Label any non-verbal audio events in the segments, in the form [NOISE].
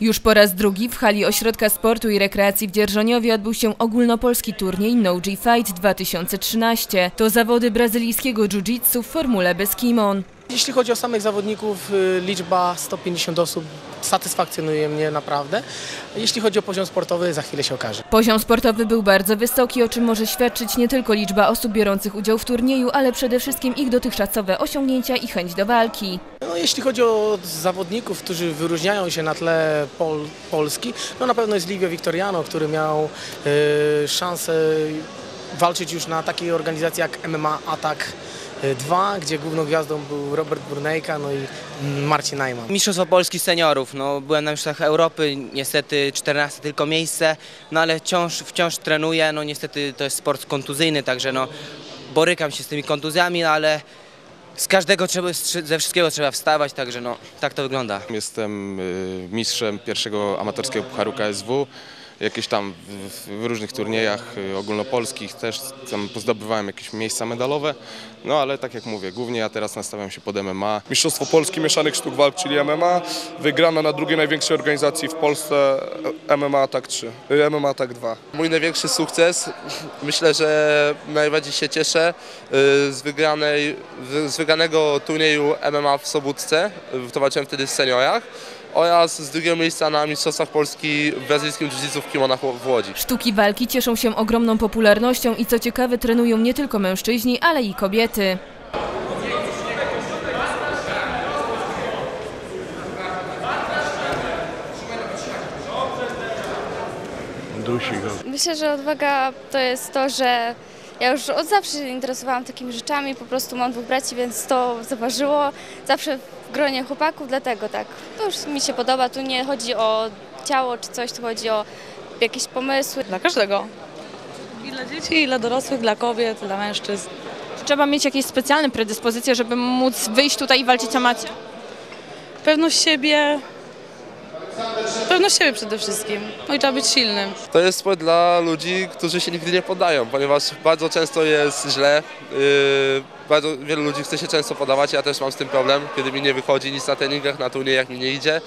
Już po raz drugi w hali Ośrodka Sportu i Rekreacji w Dzierżoniowie odbył się ogólnopolski turniej No G Fight 2013. To zawody brazylijskiego jiu-jitsu w formule bez kimon. Jeśli chodzi o samych zawodników, y, liczba 150 osób satysfakcjonuje mnie naprawdę. Jeśli chodzi o poziom sportowy, za chwilę się okaże. Poziom sportowy był bardzo wysoki, o czym może świadczyć nie tylko liczba osób biorących udział w turnieju, ale przede wszystkim ich dotychczasowe osiągnięcia i chęć do walki. No, jeśli chodzi o zawodników, którzy wyróżniają się na tle Pol Polski, no na pewno jest Livio Victoriano, który miał y, szansę walczyć już na takiej organizacji jak MMA Attack 2, gdzie główną gwiazdą był Robert Burnejka, no i Marcin Najman. Mistrzostwo Polski seniorów, no byłem na Mistrzostwach Europy, niestety 14 tylko miejsce, no ale wciąż, wciąż trenuję, no niestety to jest sport kontuzyjny, także no borykam się z tymi kontuzjami, no, ale z każdego trzeba, ze wszystkiego trzeba wstawać, także no tak to wygląda. Jestem y, mistrzem pierwszego amatorskiego pucharu KSW. Jakieś tam w, w różnych turniejach y, ogólnopolskich też tam pozdobywałem jakieś miejsca medalowe. No ale tak jak mówię, głównie ja teraz nastawiam się pod MMA. Mistrzostwo Polski Mieszanych Sztuk Walk, czyli MMA, wygrana na drugiej największej organizacji w Polsce MMA Attack 3, y, MMA Attack 2. Mój największy sukces, [LAUGHS] myślę, że najbardziej się cieszę y, z, wygranej, z wygranego turnieju MMA w Sobótce, y, to walczyłem wtedy w seniorach oraz z drugiego miejsca na Mistrzostwach Polski w brazylijskim jiu-jitsu w kimonach w Łodzi. Sztuki walki cieszą się ogromną popularnością i co ciekawe trenują nie tylko mężczyźni, ale i kobiety. Myślę, że odwaga to jest to, że ja już od zawsze się interesowałam takimi rzeczami, po prostu mam dwóch braci, więc to zaważyło. Zawsze w gronie chłopaków, dlatego tak. To już mi się podoba, tu nie chodzi o ciało czy coś, tu chodzi o jakieś pomysły. Dla każdego. I dla dzieci, i dla dorosłych, dla kobiet, dla mężczyzn. Trzeba mieć jakieś specjalne predyspozycje, żeby móc wyjść tutaj i walczyć o macie. Pewność siebie, pewność siebie przede wszystkim. No i trzeba być silnym. To jest sport dla ludzi, którzy się nigdy nie poddają, ponieważ bardzo często jest źle. Yy, bardzo wielu ludzi chce się często podawać, ja też mam z tym problem, kiedy mi nie wychodzi nic na treningach, na turniejach mi nie idzie.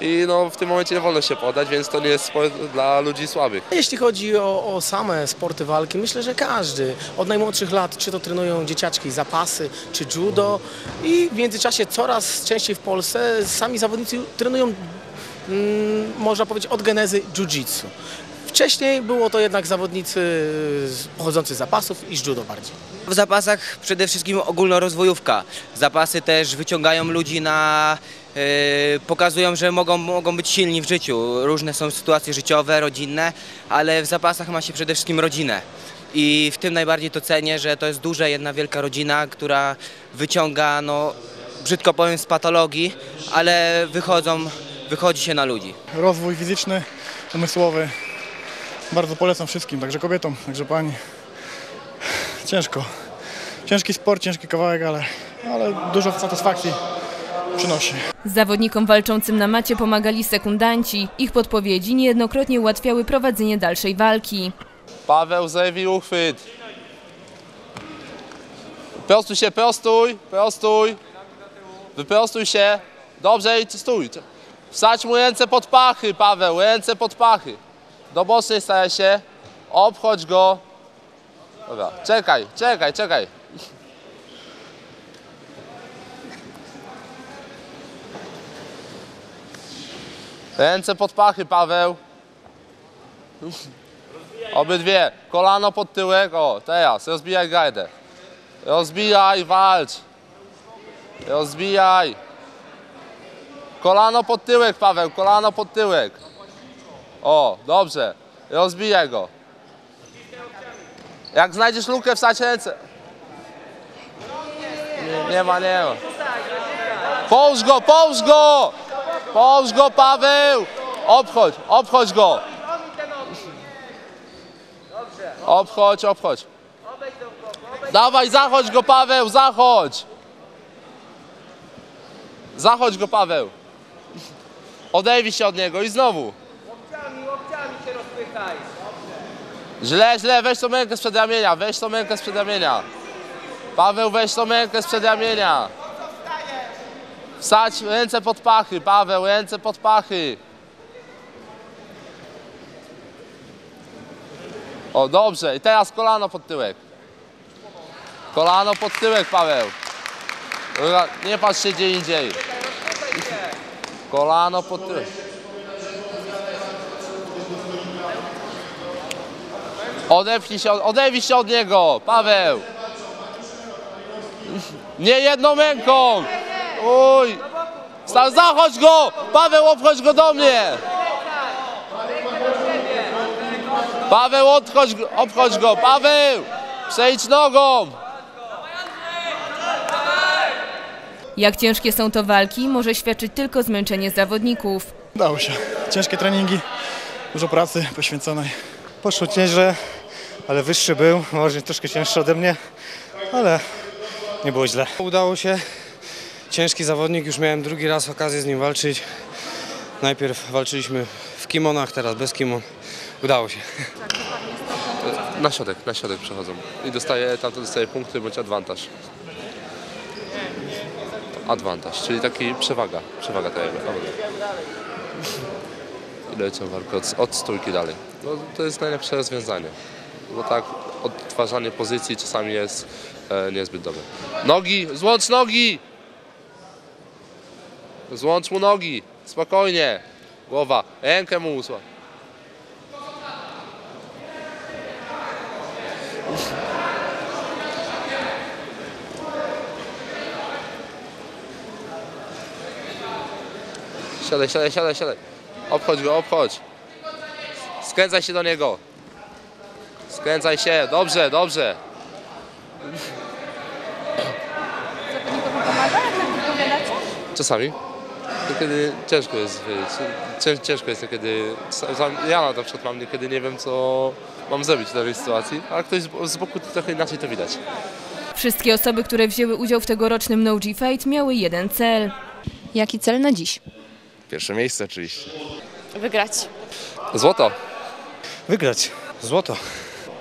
I no, w tym momencie nie wolno się podać, więc to nie jest sport dla ludzi słabych. Jeśli chodzi o, o same sporty walki, myślę, że każdy od najmłodszych lat, czy to trenują dzieciaczki zapasy, czy judo i w międzyczasie coraz częściej w Polsce sami zawodnicy trenują mm, można powiedzieć, od genezy jiu-jitsu. Wcześniej było to jednak zawodnicy pochodzący z zapasów i z judo bardziej. W zapasach przede wszystkim ogólnorozwojówka. Zapasy też wyciągają ludzi na... Yy, pokazują, że mogą, mogą być silni w życiu. Różne są sytuacje życiowe, rodzinne, ale w zapasach ma się przede wszystkim rodzinę. I w tym najbardziej to cenię, że to jest duża, jedna wielka rodzina, która wyciąga, no brzydko powiem, z patologii, ale wychodzą, wychodzi się na ludzi. rozwój fizyczny, umysłowy. Bardzo polecam wszystkim, także kobietom, także pani. Ciężko. Ciężki sport, ciężki kawałek, ale, ale dużo satysfakcji przynosi. Zawodnikom walczącym na macie pomagali sekundanci. Ich podpowiedzi niejednokrotnie ułatwiały prowadzenie dalszej walki. Paweł, zajmij uchwyt. Prostuj się, prostuj, prostuj. Wyprostuj się. Dobrze i stój. Wsadź mu ręce pod pachy, Paweł, ręce pod pachy. Do bocznej staraj się. Obchodź go. Dobra, czekaj, czekaj, czekaj. Ręce pod pachy, Paweł. Obydwie. Kolano pod tyłek. O, teraz. Rozbijaj gardę. Rozbijaj, walcz. Rozbijaj. Kolano pod tyłek, Paweł. Kolano pod tyłek. O, dobrze. Rozbijaj go. Jak znajdziesz lukę, wsadź ręce. Nie, ma, nie ma. Połóż go, połóż go! Połóż go, Paweł! Obchodź, obchodź go. Obchodź, obchodź. Dawaj, zachodź go, Paweł, zachodź. Zachodź go, Paweł. Odejmij się od niego i znowu. Źle, źle, weź tą rękę sprzed ramienia, weź tą rękę sprzed ramienia. Paweł, weź tą rękę sprzed ramienia. Wsadź ręce pod pachy, Paweł, ręce pod pachy. O, dobrze. I teraz kolano pod tyłek. Kolano pod tyłek, Paweł. Nie patrz się gdzie indziej. Kolano pod tyłek. Odepchnij się, od- oderwij się od niego, Paweł. Nie jedną ręką. Uj. Stan, zachodź go! Paweł, obchodź go do mnie! Paweł, odchodź, go- obchodź go! Paweł! Przejdź nogą! Jak ciężkie są to walki, może świadczyć tylko zmęczenie zawodników. Udało się. Ciężkie treningi, dużo pracy poświęconej. Poszło nieźle, ale wyższy był, może troszkę cięższy ode mnie, ale nie było źle. Udało się. Ciężki zawodnik, już miałem drugi raz okazję z nim walczyć. Najpierw walczyliśmy w kimonach, teraz bez kimon. Udało się. Na środek, na środek przechodzą. I dostaje, tamto dostaje punkty bądź adwantaż. Adwantaż, czyli taki przewaga, przewaga. I lecą walkę od, od stójki dalej. No, to jest najlepsze rozwiązanie. Bo tak odtwarzanie pozycji czasami jest e, niezbyt dobre. Nogi, złącz nogi! Złącz mu nogi, spokojnie. Głowa, rękę mu usła. Siadaj, siadaj, siadaj, siadaj. Obchodź go, obchodź. Skręcaj się do niego. Skręcaj się, dobrze, dobrze. Czasami. To kiedy ciężko jest wyjść. Cię, ciężko jest kiedy. Ja na przykład mam niekiedy nie wiem co mam zrobić w danej sytuacji, a ktoś z, z boku trochę inaczej to widać. Wszystkie osoby, które wzięły udział w tegorocznym No G Fight miały jeden cel. Jaki cel na dziś? Pierwsze miejsce oczywiście. Wygrać. Złoto. Wygrać. Złoto.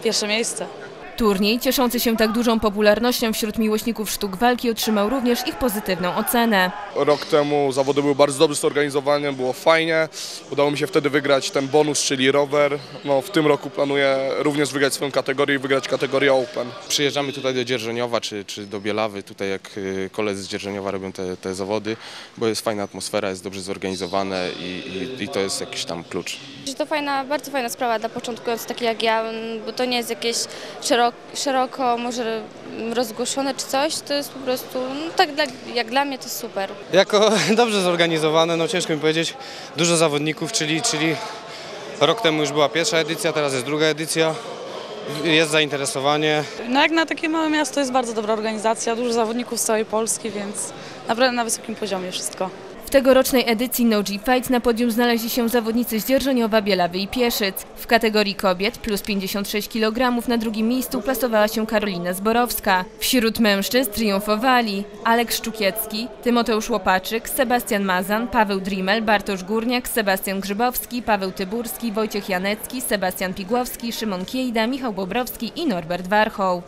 Pierwsze miejsce. Turniej, cieszący się tak dużą popularnością wśród miłośników sztuk walki, otrzymał również ich pozytywną ocenę. Rok temu zawody były bardzo dobrze zorganizowane, było fajnie. Udało mi się wtedy wygrać ten bonus, czyli rower. No, w tym roku planuję również wygrać swoją kategorię i wygrać kategorię Open. Przyjeżdżamy tutaj do Dzierżoniowa czy, czy do Bielawy, tutaj jak y, koledzy z Dzierżoniowa robią te, te zawody, bo jest fajna atmosfera, jest dobrze zorganizowane i, i, i to jest jakiś tam klucz. To fajna, bardzo fajna sprawa dla początkujących takich jak ja, bo to nie jest jakieś szeroko, szeroko może rozgłoszone czy coś, to jest po prostu, no tak dla, jak dla mnie to super. Jako [LAUGHS] dobrze zorganizowane, no ciężko mi powiedzieć, dużo zawodników, czyli, czyli rok temu już była pierwsza edycja, teraz jest druga edycja. Jest zainteresowanie. No jak na takie małe miasto jest bardzo dobra organizacja, dużo zawodników z całej Polski, więc naprawdę na wysokim poziomie wszystko. Tegorocznej edycji No G Fight na podium znaleźli się zawodnicy z Dzierżoniowa, Bielawy i Pieszyc. W kategorii kobiet plus 56 kg na drugim miejscu plasowała się Karolina Zborowska. Wśród mężczyzn triumfowali Alek Szczukiecki, Tymoteusz Łopaczyk, Sebastian Mazan, Paweł Drimel, Bartosz Górniak, Sebastian Grzybowski, Paweł Tyburski, Wojciech Janecki, Sebastian Pigłowski, Szymon Kiejda, Michał Bobrowski i Norbert Warchoł.